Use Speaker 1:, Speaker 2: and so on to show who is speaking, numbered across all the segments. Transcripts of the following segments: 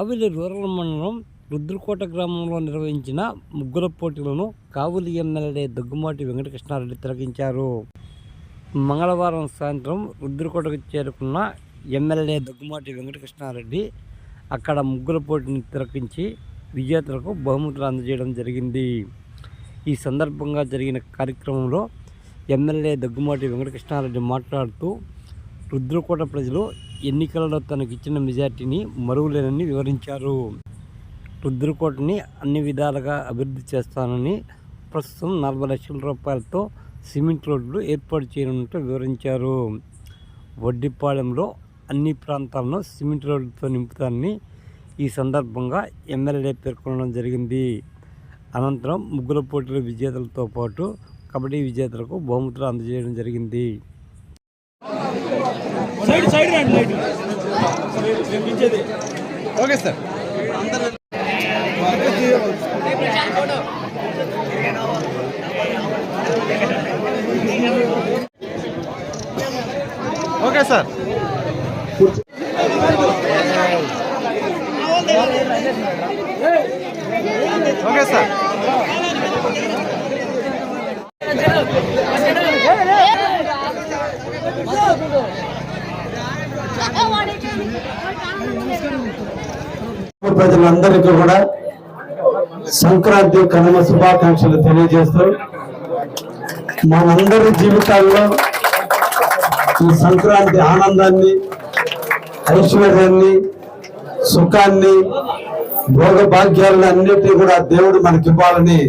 Speaker 1: కావిలి rural మండలం రుద్రకోట గ్రామంలో నిర్వహించిన ముగ్గుల పోటీలను కావులి ఎమ్మెల్యే దగ్గుమాటి వెంకటకృష్ణారెడ్డి తిలకించారు. మంగళవారం సాయంత్రం రుద్రకోటకు చేరుకున్న ఎమ్మెల్యే దగ్గుమాటి వెంకటకృష్ణారెడ్డి అక్కడ ముగ్గుల పోటీని తిలకించి విజేతలకు బహుమతులు అందజేయడం జరిగింది. ఈ సందర్భంగా జరిగిన కార్యక్రమంలో ఎమ్మెల్యే దగ్గుమాటి వెంకటకృష్ణారెడ్డి మాట్లాడుతూ రుద్రకోట ప్రజలు ఎన్నికలలో తనకిచ్చిన మెజార్టీని మరువలేనని వివరించారు. రుద్రకోటని అన్ని విధాలుగా అభివృద్ధి చేస్తానని ప్రస్తుతం నలభై లక్షల రూపాయలతో సిమెంట్ రోడ్లు ఏర్పాటు చేయనున్నట్టు వివరించారు. వడ్డిపాలెంలో అన్ని ప్రాంతాలను సిమెంట్ రోడ్లతో నింపుతానని ఈ సందర్భంగా ఎమ్మెల్యే పేర్కొనడం జరిగింది. అనంతరం ముగ్గుల పోటీల విజేతలతో పాటు కబడ్డీ విజేతలకు బహుమతులు అందజేయడం జరిగింది.
Speaker 2: సైడ్ సైడ్ రండి లైట్. ఇచ్చేది
Speaker 3: okay sir. Okay sir. Okay sir.
Speaker 4: ప్రజలందరికీ కూడా సంక్రాంతి కనుమ శుభాకాంక్షలు తెలియజేస్తూ మనందరి జీవితాల్లో ఈ సంక్రాంతి ఆనందాన్ని ఐశ్వర్యాన్ని సుఖాన్ని భోగభాగ్యాలను అన్నిటినీ కూడా దేవుడు మనకి ఇవ్వాలని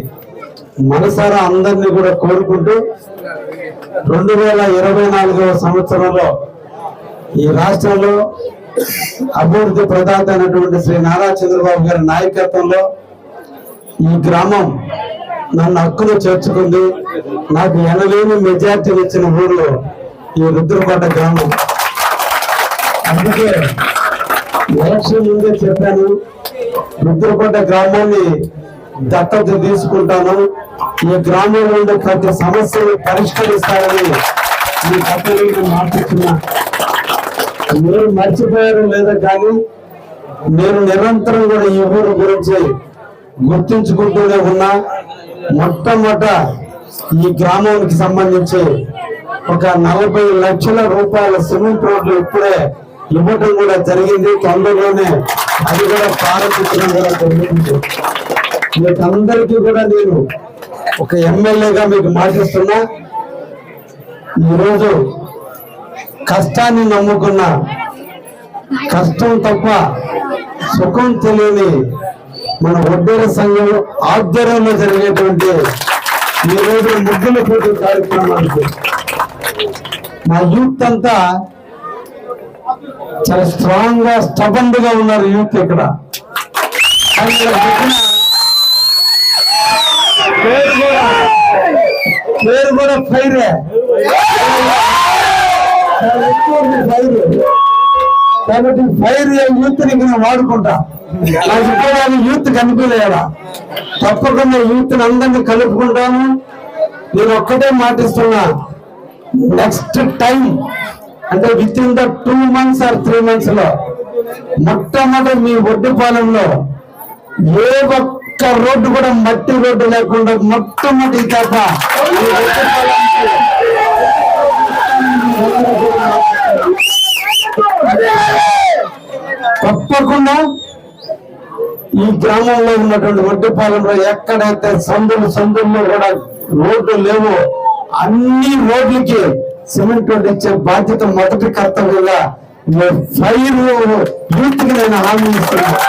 Speaker 4: మనసారా అందరినీ కూడా కోరుకుంటూ రెండు వేల ఇరవై నాలుగవ సంవత్సరంలో ఈ రాష్ట్రంలో అభివృద్ధి ప్రదాత అయినటువంటి శ్రీ నారా చంద్రబాబు గారి నాయకత్వంలో ఈ గ్రామం నన్ను హక్కును చేర్చుకుంది. నాకు ఎనలేని మెజార్టీని ఇచ్చిన ఊర్లో ఈ రుద్రకోట గ్రామం. అందుకే ఎలక్షన్ ముందే చెప్పాను రుద్రకోట గ్రామాన్ని దత్తత తీసుకుంటాను. ఈ గ్రామంలో ఉండే ప్రతి సమస్యను పరిష్కరిస్తానని మీ కథ మాట్లాడుతున్నా మీరు మర్చిపోయారు లేదా కానీ నేను నిరంతరం కూడా ఈ ఊరు గురించి గుర్తించుకుంటూనే ఉన్నా. మొట్టమొదట ఈ గ్రామానికి సంబంధించి ఒక నలభై లక్షల రూపాయల సిమెంట్ రోడ్లు ఇప్పుడే ఇవ్వటం కూడా జరిగింది. తొందరలోనే అది కూడా ప్రారంభించడం కూడా జరిగింది. మీకందరికీ కూడా నేను ఒక ఎమ్మెల్యేగా మీకు మాటిస్తున్నా. ఈరోజు కష్టాన్ని నమ్ముకున్న కష్టం తప్ప సుఖం తెలియని మన ఒడ్డేర సంఘం ఆధ్వర్యంలో జరిగేటువంటి ఈ రోజు ముగ్గుల పోటీ కార్యక్రమానికి మా యూత్ అంతా చాలా స్ట్రాంగ్గా స్టబండ్గా ఉన్నారు యూత్ ఇక్కడ. పేరు కూడా పేరు కూడా ఫైరే. చాలా ఎక్కువ ఫైర్ కాబట్టి ఫైర్ యూత్ని నేను వాడుకుంటా నాకు యూత్ కనిపించలేదా తప్పకుండా యూత్ అందరినీ కలుపుకుంటాను నేను ఒక్కటే మాటిస్తున్నా. నెక్స్ట్ టైం అంటే with in the two months or three మంత్స్లో మొట్టమొదటి మీ ఒడ్డుపాలెంలో ఏ ఒక్క రోడ్డు కూడా మట్టి రోడ్డు లేకుండా మొట్టమొదటి తప్ప తప్పకుండా ఈ గ్రామంలో ఉన్నటువంటి వడ్డిపాలెంలో ఎక్కడైతే సందులు సందుల్లో కూడా రోడ్లు లేవో అన్ని రోడ్లకి సిమెంట్ రోడ్ ఇచ్చే బాధ్యత మొదటి కర్తవ్యంగా ఫైర్ యూత్కి నేను హామీ ఇస్తున్నాను